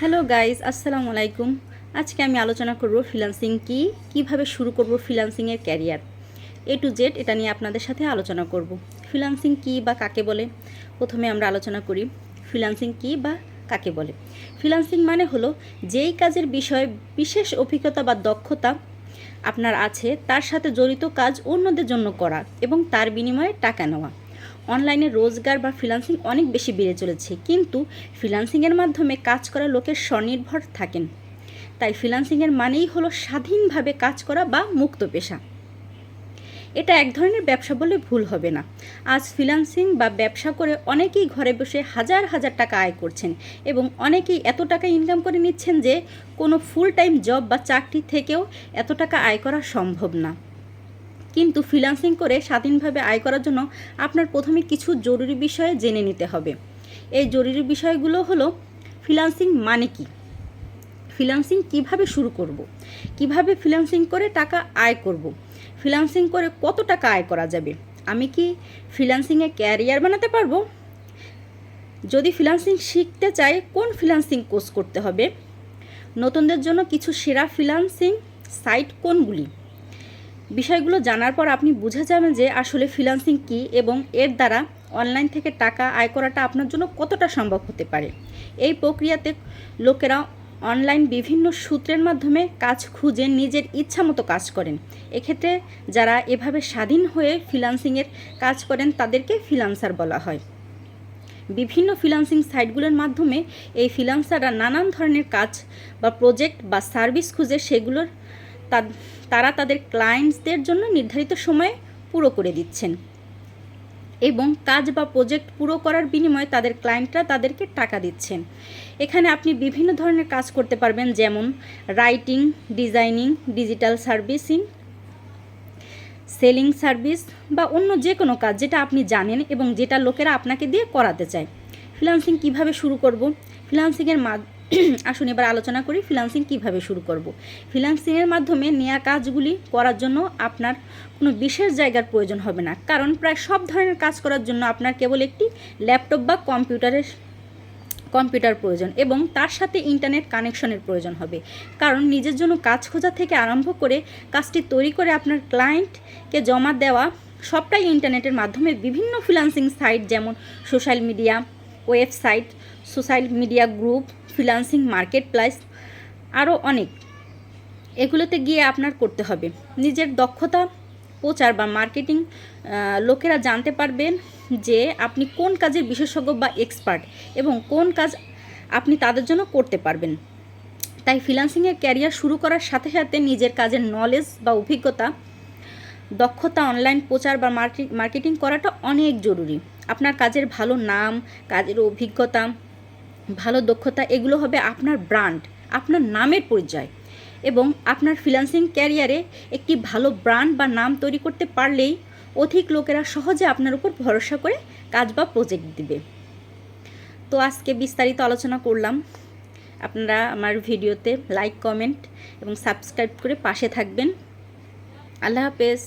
Hello guys আসসালামু আলাইকুম। আজকে আমি আলোচনা করব ফ্রিল্যান্সিং কি, কীভাবে শুরু করব ফ্রিল্যান্সিংয়ের ক্যারিয়ার এ টু জেড এটা নিয়ে আপনাদের সাথে আলোচনা করব। ফ্রিল্যান্সিং কি বা কাকে বলে? প্রথমে আমরা আলোচনা করি ফ্রিল্যান্সিং কি বা কাকে বলে। ফ্রিল্যান্সিং মানে হলো যেই কাজের বিষয়ে বিশেষ অভিজ্ঞতা বা দক্ষতা আপনার আছে, তার সাথে জড়িত কাজ অন্যদের জন্য করা এবং তার বিনিময়ে টাকা নেওয়া। অনলাইনে রোজগার বা ফ্রিল্যান্সিং অনেক বেশি বেড়ে চলেছে। কিন্তু ফ্রিল্যান্সিংয়ের মাধ্যমে কাজ করা লোকের স্বনির্ভর থাকেন। তাই ফ্রিল্যান্সিংয়ের মানেই হলো স্বাধীনভাবে কাজ করা বা মুক্ত পেশা। এটা এক ধরনের ব্যবসা বলে ভুল হবে না। আজ ফ্রিল্যান্সিং বা ব্যবসা করে অনেকেই ঘরে বসে হাজার হাজার টাকা আয় করছেন এবং অনেকেই এত টাকা ইনকাম করে নিচ্ছেন যে কোনো ফুল টাইম জব বা চাকরি থেকেও এত টাকা আয় করা সম্ভব না। কিন্তু ফ্রিল্যান্সিং করে স্বাধীনভাবে আয় করার জন্য আপনার প্রথমে কিছু জরুরি বিষয়ে জেনে নিতে হবে। এই জরুরি বিষয়গুলো হলো ফ্রিল্যান্সিং মানে কি? ফ্রিল্যান্সিং কীভাবে শুরু করব। কীভাবে ফ্রিল্যান্সিং করে টাকা আয় করব। ফ্রিল্যান্সিং করে কত টাকা আয় করা যাবে? আমি কি ফ্রিল্যান্সিংয়ে ক্যারিয়ার বানাতে পারব? যদি ফ্রিল্যান্সিং শিখতে চাই, কোন ফ্রিল্যান্সিং কোর্স করতে হবে? নতুনদের জন্য কিছু সেরা ফ্রিল্যান্সিং সাইট কোনগুলি? বিষয়গুলো জানার পর আপনি বুঝে যাবেন যে আসলে ফ্রিল্যান্সিং কী এবং এর দ্বারা অনলাইন থেকে টাকা আয় করাটা আপনার জন্য কতটা সম্ভব হতে পারে। এই প্রক্রিয়াতে লোকেরা অনলাইন বিভিন্ন সূত্রের মাধ্যমে কাজ খুঁজে নিজের ইচ্ছা মতো কাজ করেন। এক্ষেত্রে যারা এভাবে স্বাধীন হয়ে ফ্রিল্যান্সিংয়ের কাজ করেন, তাদেরকে ফ্রিল্যান্সার বলা হয়। বিভিন্ন ফ্রিল্যান্সিং সাইটগুলোর মাধ্যমে এই ফ্রিল্যান্সাররা নানান ধরনের কাজ বা প্রজেক্ট বা সার্ভিস খুঁজে সেগুলোর তারা তাদের ক্লায়েন্টসদের জন্য নির্ধারিত সময়ে পুরো করে দিচ্ছেন। এবং কাজ বা প্রজেক্ট পুরো করার বিনিময়ে তাদের ক্লায়েন্টরা তাদেরকে টাকা দিচ্ছেন। এখানে আপনি বিভিন্ন ধরনের কাজ করতে পারবেন, যেমন writing designing digital servicing selling service বা অন্য যে কোনো কাজ যেটা আপনি জানেন এবং যেটা লোকেরা আপনাকে দিয়ে করাতে চায়। ফ্রিলান্সিং কীভাবে শুরু করব? ফ্রিলান্সিংয়ের আসুন এবার আলোচনা করি ফ্রিলান্সিং কীভাবে শুরু করব। ফ্রিলান্সিংয়ের মাধ্যমে নেওয়া কাজগুলি করার জন্য আপনার কোনো বিশেষ জায়গার প্রয়োজন হবে না। কারণ প্রায় সব ধরনের কাজ করার জন্য আপনার কেবল একটি ল্যাপটপ বা কম্পিউটারের কম্পিউটার প্রয়োজন এবং তার সাথে ইন্টারনেট কানেকশনের প্রয়োজন হবে। কারণ নিজের জন্য কাজ খোঁজা থেকে আরম্ভ করে কাজটি তৈরি করে আপনার ক্লায়েন্টকে জমা দেওয়া সবটাই ইন্টারনেটের মাধ্যমে বিভিন্ন ফ্রিলান্সিং সাইট যেমন social media website, social media group freelancing market plus আরও অনেক। এগুলোতে গিয়ে আপনার করতে হবে। নিজের দক্ষতা, প্রচার বা মার্কেটিং লোকেরা জানতে পারবেন যে আপনি কোন কাজের বিশেষজ্ঞ বা এক্সপার্ট এবং কোন কাজ আপনি তাদের জন্য করতে পারবেন। তাই ফ্রিলান্সিংয়ের ক্যারিয়ার শুরু করার সাথে সাথে নিজের কাজের নলেজ বা অভিজ্ঞতা, দক্ষতা, অনলাইন প্রচার বা মার্কেটিং করাটা অনেক জরুরি। আপনার কাজের ভালো নাম, কাজের অভিজ্ঞতা, ভালো দক্ষতা, এগুলো হবে আপনার ব্র্যান্ড আপনার নামের পরিচয়। এবং আপনার ফ্রিল্যান্সিং ক্যারিয়ারে একটি ভালো ব্র্যান্ড বা নাম তৈরি করতে পারলেই অধিক লোকেরা সহজে আপনার উপর ভরসা করে কাজ বা প্রজেক্ট দিবে। তো আজকে বিস্তারিত আলোচনা করলাম। আপনারা আমার ভিডিওতে লাইক কমেন্ট এবং সাবস্ক্রাইব করে পাশে থাকবেন। আল্লাহ হাফেজ।